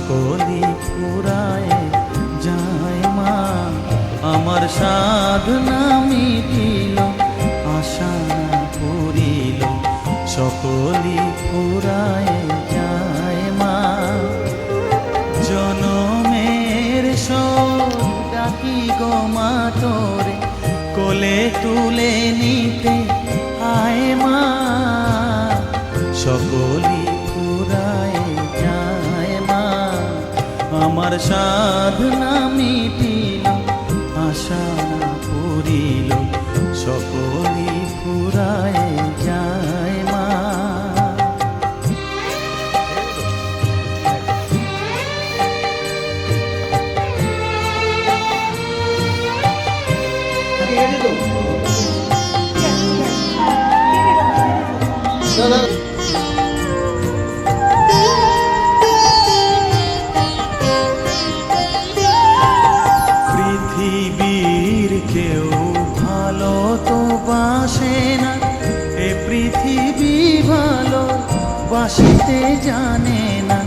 সকলে ফুরায় যায় মা। আমার সাধনা মিটিল, আশা না পড়িল সকলে ফুরায় যায় মা। জনমের সব ডাকি গো মা তোরে, কোলে তুলে নিতে আয় মা। সকলি আমার সাধনা মিটিল কেউ ভালো তো বাসে না। এ পৃথিবী ভালো, বাসিতে জানে না।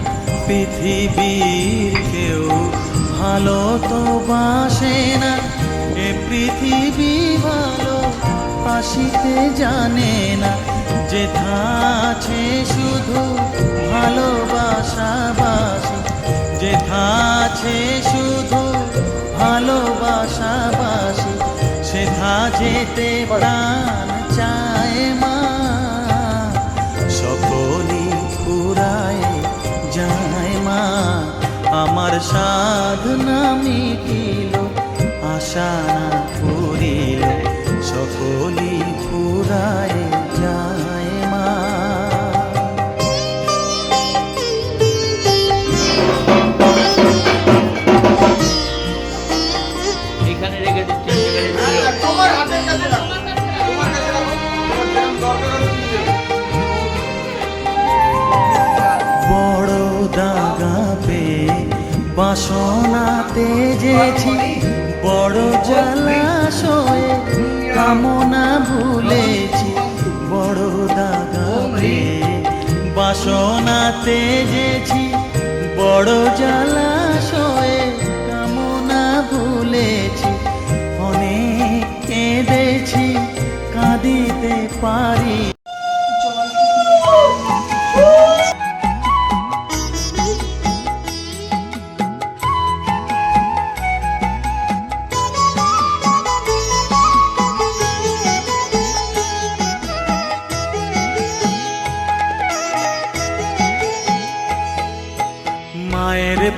পৃথিবী কেউ ভালো তো বাসে না। এ পৃথিবী ভালো, বাসিতে জানে না। যেথা আছে শুধু ভালোবাসা বাসি যে আছে শুধু ভালোবাসাবাসি সেথা যেতে প্রাণ চায় মা। সকলি ফুরায় যায় মা। আমার সাধনা মিটিল, আশা না পুরিল সকলি ফুরায় যায় তেজেছি বড় জলাশয়ে কামনা ভুলেছি বড় দাগা পে বাসনা তেজেছি বড় জলাশয়ে কামনা ভুলেছি। অনেক কেঁদেছি কাঁদিতে পারি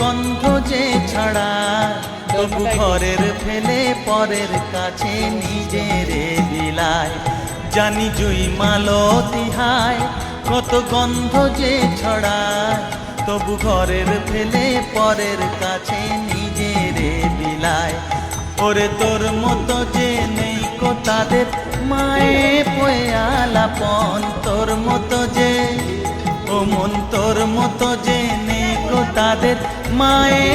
গন্ধ যে ছড়ায় তবু ঘরের ফেলে পরের কাছে নিজের বিলায়। জানি জুই মালো তিহায় কত গন্ধ যে ছড়ায় তবু ঘরের ফেলে পরের কাছে নিজের বিলায়। ওরে তোর মতো যে নেই কো তাদের মায়ে পয়ালাপন তোর মতো যে ও মন তোর মতো যে তাদের মায়ে